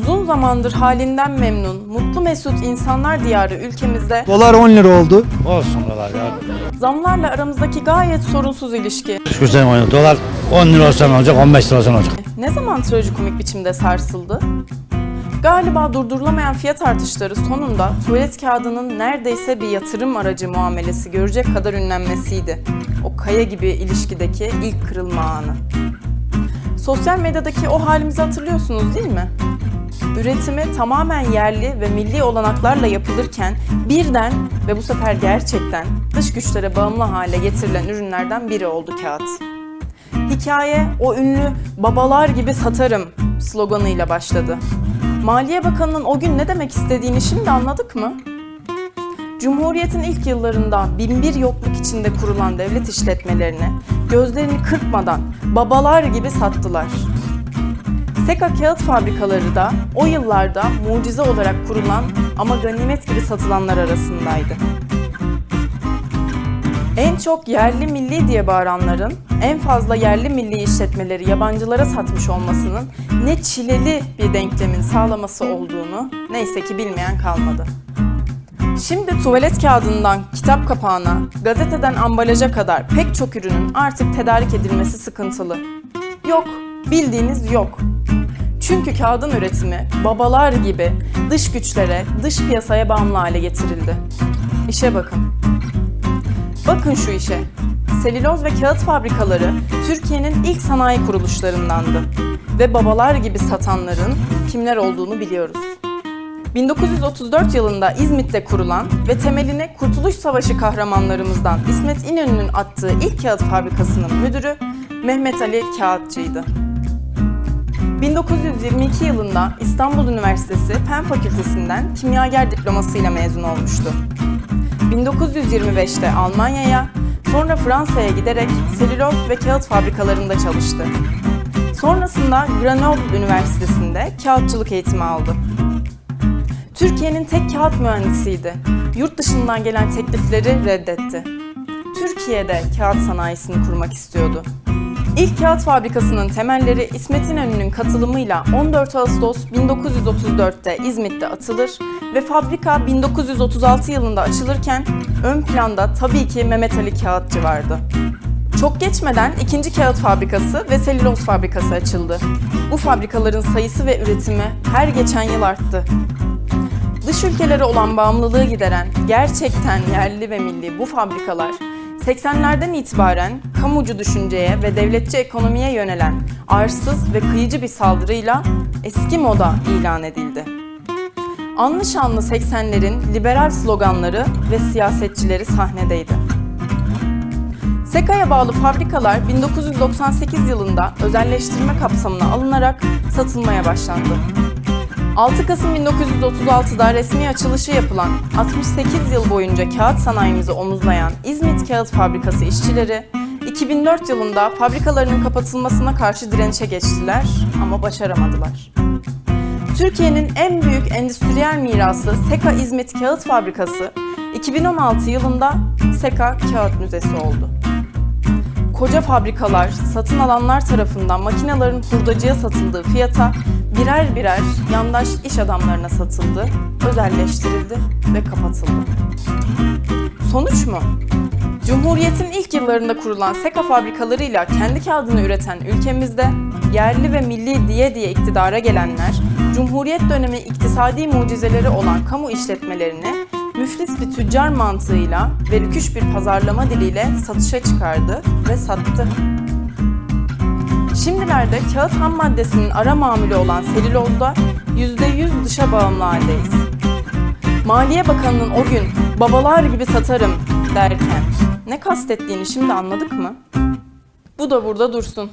zamandır halinden memnun, mutlu mesut insanlar diyarı ülkemizde Dolar 10 lira oldu. Olsun dolar ya. zamlarla aramızdaki gayet sorunsuz ilişki Şu sene oynadı. Dolar 10 lira olsa ne olacak, 15 lira olsa ne olacak? ne zaman trajikomik biçimde sarsıldı? Galiba durdurulamayan fiyat artışları sonunda tuvalet kağıdının neredeyse bir yatırım aracı muamelesi görecek kadar ünlenmesiydi. O kaya gibi ilişkideki ilk kırılma anı. Sosyal medyadaki o halimizi hatırlıyorsunuz değil mi? Üretimi tamamen yerli ve milli olanaklarla yapılırken birden ve bu sefer gerçekten dış güçlere bağımlı hale getirilen ürünlerden biri oldu kağıt. Hikaye o ünlü babalar gibi satarım sloganıyla başladı. Maliye Bakanı'nın o gün ne demek istediğini şimdi anladık mı? Cumhuriyet'in ilk yıllarında binbir yokluk içinde kurulan devlet işletmelerini gözlerini kırpmadan babalar gibi sattılar. Seka kağıt fabrikaları da o yıllarda mucize olarak kurulan ama ganimet gibi satılanlar arasındaydı. En çok yerli milli diye bağıranların en fazla yerli milli işletmeleri yabancılara satmış olmasının ne çileli bir denklemin sağlaması olduğunu neyse ki bilmeyen kalmadı. Şimdi tuvalet kağıdından kitap kapağına, gazeteden ambalaja kadar pek çok ürünün artık tedarik edilmesi sıkıntılı. Yok, bildiğiniz yok. Çünkü kağıdın üretimi babalar gibi dış güçlere, dış piyasaya bağımlı hale getirildi. İşe bakın. Bakın şu işe. Selüloz ve kağıt fabrikaları Türkiye'nin ilk sanayi kuruluşlarındandı. Ve babalar gibi satanların kimler olduğunu biliyoruz. 1934 yılında İzmit'te kurulan ve temelini Kurtuluş Savaşı kahramanlarımızdan İsmet İnönü'nün attığı ilk kağıt fabrikasının müdürü Mehmet Ali Kağıtçı'ydı. 1922 yılında İstanbul Üniversitesi Fen Fakültesinden kimyager diplomasıyla mezun olmuştu. 1925'te Almanya'ya, sonra Fransa'ya giderek selüloz ve kağıt fabrikalarında çalıştı. Sonrasında Grenoble Üniversitesi'nde kağıtçılık eğitimi aldı. Türkiye'nin tek kağıt mühendisiydi. Yurt dışından gelen teklifleri reddetti. Türkiye'de kağıt sanayisini kurmak istiyordu. İlk kağıt fabrikasının temelleri İsmet İnönü'nün katılımıyla 14 Ağustos 1934'te İzmit'te atılır ve fabrika 1936 yılında açılırken ön planda tabii ki Mehmet Ali Kağıtçı vardı. Çok geçmeden ikinci kağıt fabrikası ve selüloz fabrikası açıldı. Bu fabrikaların sayısı ve üretimi her geçen yıl arttı. Dış ülkelere olan bağımlılığı gideren gerçekten yerli ve milli bu fabrikalar 80'lerden itibaren kamucu düşünceye ve devletçi ekonomiye yönelen arsız ve kıyıcı bir saldırıyla eski moda ilan edildi. Anlı şanlı 80'lerin liberal sloganları ve siyasetçileri sahnedeydi. Seka'ya bağlı fabrikalar 1998 yılında özelleştirme kapsamına alınarak satılmaya başlandı. 6 Kasım 1936'da resmi açılışı yapılan 68 yıl boyunca kağıt sanayimizi omuzlayan İzmit Kağıt Fabrikası işçileri 2004 yılında fabrikalarının kapatılmasına karşı direnişe geçtiler ama başaramadılar. Türkiye'nin en büyük endüstriyel mirası Seka İzmit Kağıt Fabrikası 2016 yılında Seka Kağıt Müzesi oldu. Koca fabrikalar satın alanlar tarafından makinelerin hurdacıya satıldığı fiyata birer birer yandaş iş adamlarına satıldı, özelleştirildi ve kapatıldı. Sonuç mu? Cumhuriyet'in ilk yıllarında kurulan Seka fabrikalarıyla kendi kağıdını üreten ülkemizde yerli ve milli diye diye iktidara gelenler, Cumhuriyet dönemi iktisadi mucizeleri olan kamu işletmelerini müflis bir tüccar mantığıyla ve rüküş bir pazarlama diliyle satışa çıkardı ve sattı. Şimdilerde kağıt ham maddesinin ara mamülü olan selülozda %100 dışa bağımlı haldeyiz. Maliye Bakanı'nın o gün babalar gibi satarım derken ne kastettiğini şimdi anladık mı? Bu da burada dursun.